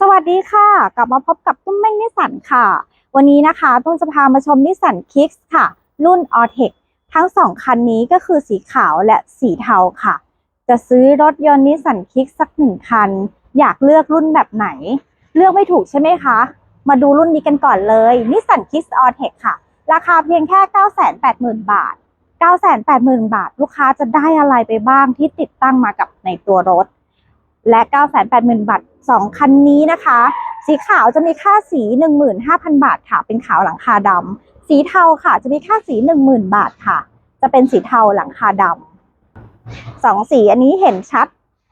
สวัสดีค่ะ กลับมาพบกับตุ้มเม้งนิสันค่ะ วันนี้นะคะตุ้มจะพามาชมนิสันคิกส์ค่ะ รุ่น a l t e c ทั้งสองคันนี้ก็คือสีขาวและสีเทาค่ะ จะซื้อรถยนต์นิสสันคิกสักหนึ่งคัน อยากเลือกรุ่นแบบไหน เลือกไม่ถูกใช่ไหมคะ มาดูรุ่นนี้กันก่อนเลยนิสสันคิกส์ a l t e c ค่ะ ราคาเพียงแค่ 980,000 บาท 980,000 บาท ลูกค้าจะได้อะไรไปบ้างที่ติดตั้งมากับในตัวรถ และ 980,000 บาท 2 คันนี้นะคะ สีขาวจะมีค่าสี 15,000 บาทค่ะ เป็นขาวหลังคาดำ สีเทาค่ะ จะมีค่าสี 10,000 บาทค่ะ จะเป็นสีเทาหลังคาดำสองสีอันนี้เห็นชัด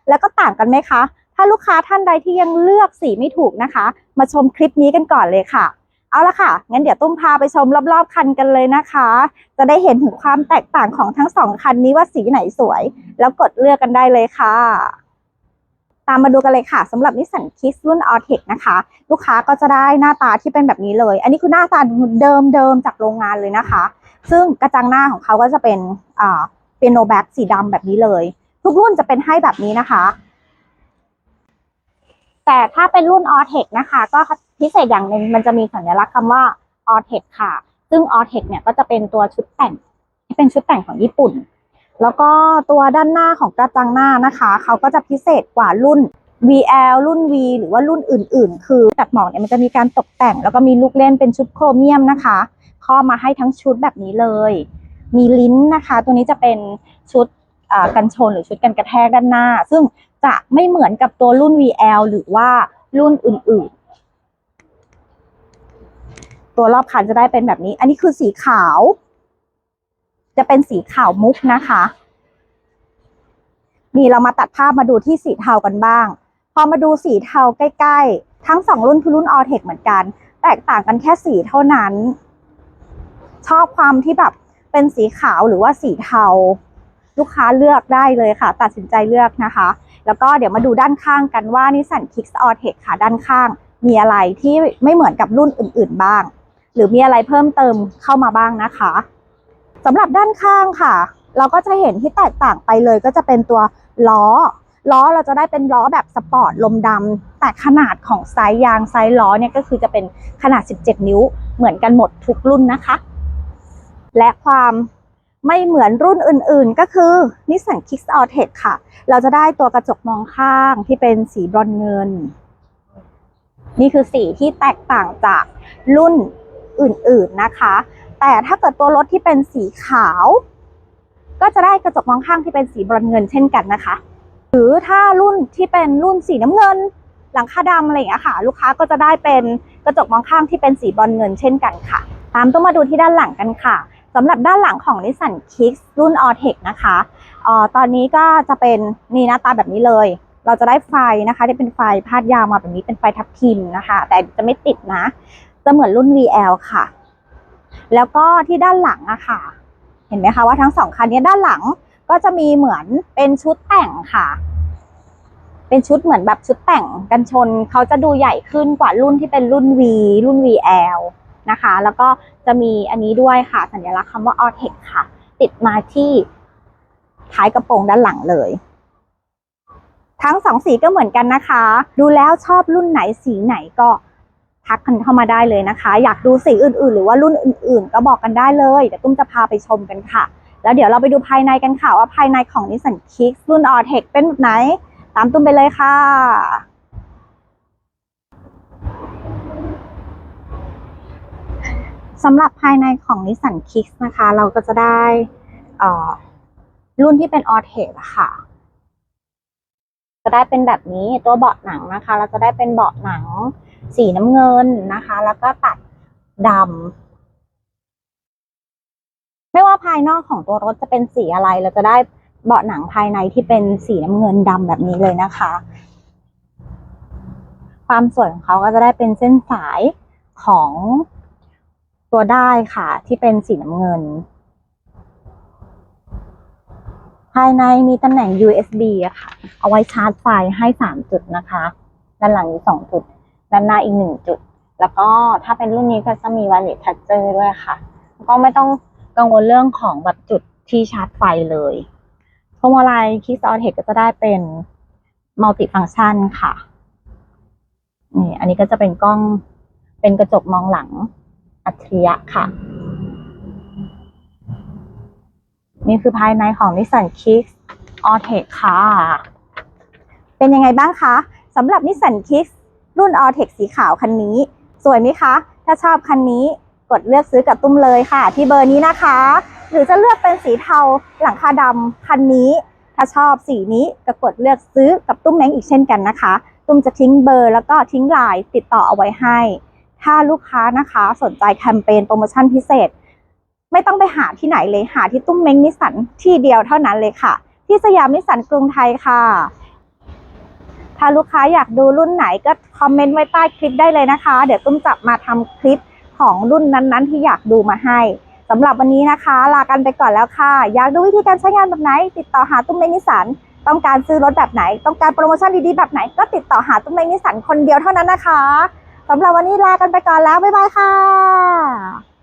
แล้วก็ต่างกันไหมคะ ถ้าลูกค้าท่านใดที่ยังเลือกสีไม่ถูกนะคะ มาชมคลิปนี้กันก่อนเลยค่ะ เอาละค่ะ งั้นเดี๋ยวตุ้มพาไปชมรอบๆคันกันเลยนะคะ จะได้เห็นถึงความแตกต่างของทั้งสองคันนี้ว่าสีไหนสวย แล้วกดเลือกกันได้เลยค่ะ ตามมาดูกันเลยค่ะสำหรับนิสสันคิสรุ่น a l t e c นะคะ ลูกค้าก็จะได้หน้าตาที่เป็นแบบนี้เลย อันนี้คือหน้าตาเดิมๆจากโรงงานเลยนะคะ ซึ่งกระจังหน้าของเขาก็จะเป็นอ่าเปียโนแบ็กสีดำแบบนี้เลย ทุกรุ่นจะเป็นให้แบบนี้นะคะ แต่ถ้าเป็นรุ่น a l t e c นะคะ ก็พิเศษอย่างหนึ่งมันจะมีสัญลักษณ์คำว่า a l t e c ค่ะ ซึ่ง a l t e c เนี่ยก็จะเป็นตัวชุดแต่งที่เป็นชุดแต่งของญี่ปุ่น แล้วก็ตัวด้านหน้าของกระจังหน้านะคะ เขาก็จะพิเศษกว่ารุ่น VL รุ่น V หรือว่ารุ่นอื่น ๆ คือแบบหมอกเนี่ยมันจะมีการตกแต่ง แล้วก็มีลูกเล่นเป็นชุดโครเมียมนะคะครอมาให้ทั้งชุดแบบนี้เลย มีลิ้นนะคะ ตัวนี้จะเป็นชุดกันชนหรือชุดกันกระแทกด้านหน้า ซึ่งจะไม่เหมือนกับตัวรุ่น VL หรือว่ารุ่นอื่น ๆ ตัวรอบคันจะได้เป็นแบบนี้ อันนี้คือสีขาว จะเป็นสีขาวมุกนะคะ นี่เรามาตัดภาพมาดูที่สีเทากันบ้าง พอมาดูสีเทาใกล้ ๆ ทั้งสองรุ่นคือรุ่น a l t e c เหมือนกัน แตกต่างกันแค่สีเท่านั้น ชอบความที่แบบเป็นสีขาวหรือว่าสีเทา ลูกค้าเลือกได้เลยค่ะ ตัดสินใจเลือกนะคะ แล้วก็เดี๋ยวมาดูด้านข้างกันว่านิสสัน Kicks a l t e c ค่ะด้านข้าง มีอะไรที่ไม่เหมือนกับรุ่นอื่น ๆ บ้าง หรือมีอะไรเพิ่มเติมเข้ามาบ้างนะคะ สำหรับด้านข้างค่ะ เราก็จะเห็นที่แตกต่างไปเลยก็จะเป็นตัวล้อ ล้อเราจะได้เป็นล้อแบบสปอร์ตลมดำแต่ขนาดของไซส์ยางไซส์ล้อเนี่ยก็คือจะเป็นขนาด 17 นิ้วเหมือนกันหมดทุกรุ่นนะคะ และความไม่เหมือนรุ่นอื่นๆ ก็คือ Nissan Kicks a l t e c ค่ะ เราจะได้ตัวกระจกมองข้างที่เป็นสีบรอนซ์เงิน นี่คือสีที่แตกต่างจากรุ่นอื่นๆนะคะ แต่ถ้าเกิดตัวรถที่เป็นสีขาว ก็จะได้กระจกมองข้างที่เป็นสีบรอนเงินเช่นกันนะคะ หรือถ้ารุ่นที่เป็นรุ่นสีน้ำเงิน หลังคาดำอะไรอย่างเงี้ยค่ะ ลูกค้าก็จะได้เป็นกระจกมองข้างที่เป็นสีบรอนเงินเช่นกันค่ะ ตามต้องมาดูที่ด้านหลังกันค่ะสำหรับด้านหลังของ Nissan Kicks รุ่น a l t e c นะคะออตอนนี้ก็จะเป็นนี่หน้าตาแบบนี้เลย เราจะได้ไฟนะคะที่เป็นไฟพาดยาวมาแบบนี้เป็นไฟทับทิมนะคะ แต่จะไม่ติดนะ จะเหมือนรุ่น VL ค่ะ แล้วก็ที่ด้านหลังอะค่ะ เห็นไหมคะว่าทั้งสองคันนี้ด้านหลังก็จะมีเหมือนเป็นชุดแต่งค่ะ เป็นชุดเหมือนแบบชุดแต่งกันชนเขาจะดูใหญ่ขึ้นกว่ารุ่นที่เป็นรุ่น V รุ่น VL นะคะ แล้วก็จะมีอันนี้ด้วยค่ะ สัญลักษณ์คำว่า a l t e c ค่ะ ติดมาที่ท้ายกระโปรงด้านหลังเลย ทั้งสองสีก็เหมือนกันนะคะ ดูแล้วชอบรุ่นไหนสีไหนก็ ทักกันเข้ามาได้เลยนะคะ อยากดูสีอื่นๆ หรือว่ารุ่นอื่น ๆ ก็บอกกันได้เลย เดี๋ยวตุ้มจะพาไปชมกันค่ะ แล้วเดี๋ยวเราไปดูภายในกันค่ะว่าภายในของ Nissan Kicks รุ่น a l t e c เป็นแบบไหน ตามตุ้มไปเลยค่ะสำหรับภายในของ Nissan Kicks นะคะ เราก็จะได้เออรุ่นที่เป็น a l t e c อะค่ะ จะได้เป็นแบบนี้ตัวเบาะหนังนะคะ เราจะได้เป็นเบาะหนัง สีน้ำเงินนะคะ แล้วก็ตัดดำไม่ว่าภายนอกของตัวรถจะเป็นสีอะไรเราจะได้เบาะหนังภายในที่เป็นสีน้ำเงินดำแบบนี้เลยนะคะ ความสวยของเขาก็จะได้เป็นเส้นสายของตัวได้ค่ะ ที่เป็นสีน้ำเงิน ภายในมีตำแหน่ง USB อะค่ะ เอาไว้ชาร์จไฟให้สามจุดนะคะ ด้านหลังอีกสองจุด ด้านหน้าอีกหนึ่งจุด แล้วก็ถ้าเป็นรุ่นนี้ก็จะมี wireless charger ด้วยค่ะก็ไม่ต้องกังวลเรื่องของแบบจุดที่ชาร์จไฟเลยพวงมาลัย Kiss Auto ก็จะได้เป็น multi function ค่ะนี่อันนี้ก็จะเป็นกล้องเป็นกระจกมองหลังอัจฉริยะค่ะ นี่คือภายในของ Nissan Kicks a l t e c ค่ะ เป็นยังไงบ้างคะสำหรับ Nissan Kicks รุ่น a l t e c สีขาวคันนี้ สวยไหมคะ ถ้าชอบคันนี้กดเลือกซื้อกับตุ้มเลยค่ะ ที่เบอร์นี้นะคะ หรือจะเลือกเป็นสีเทาหลังคาดำคันนี้ ถ้าชอบสีนี้ก็กดเลือกซื้อกับตุ้มแมงอีกเช่นกันนะคะ ตุ้มจะทิ้งเบอร์แล้วก็ทิ้งไลน์ติดต่อเอาไว้ให้ ถ้าลูกค้านะคะสนใจแคมเปญโปรโมชั่นพิเศษ ไม่ต้องไปหาที่ไหนเลยหาที่ตุ้มเมงนิสันที่เดียวเท่านั้นเลยค่ะ ที่สยามนิสันกรุงไทยค่ะาลูกค้าอยากดูรุ่นไหนก็คอมเมนต์ไว้ใต้คลิปได้เลยนะคะ เดี๋ยวตุ้มจะมาทำคลิปของรุ่นนั้นๆ ที่อยากดูมาให้สำหรับวันนี้นะคะ ลากันไปก่อนแล้วค่ะ อยากดูวิธีการใช้งานแบบไหน ติดต่อหาตุ้มเม้งนิสสัน ต้องการซื้อรถแบบไหน ต้องการโปรโมชั่นดีๆแบบไหน ก็ติดต่อหาตุ้มเม้งนิสสันคนเดียวเท่านั้นนะคะสำหรับวันนี้ลากันไปก่อนแล้ว บ๊ายบายค่ะ